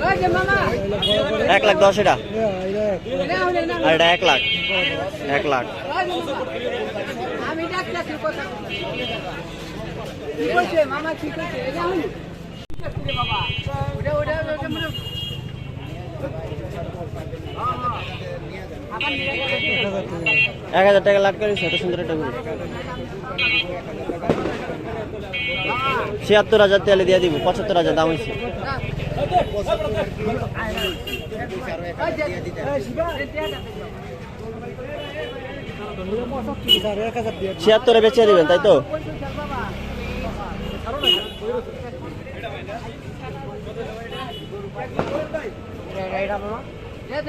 এক না। এক লাখ দশ এটা। এটা আর এটা এক লাখ। এক লাখ। আমি ডাক্তার কথা কি মামা কি এটা এক হাজার টাকা লাখ করেছে, এত সুন্দর একটা গরু। ছিয়াত্তর হাজার তেলে দিয়ে দিব, পঁচাত্তর হাজার দাম হয়েছে। ছিয়াত্তরে বেচে দিবেন, তাই তো? আমরা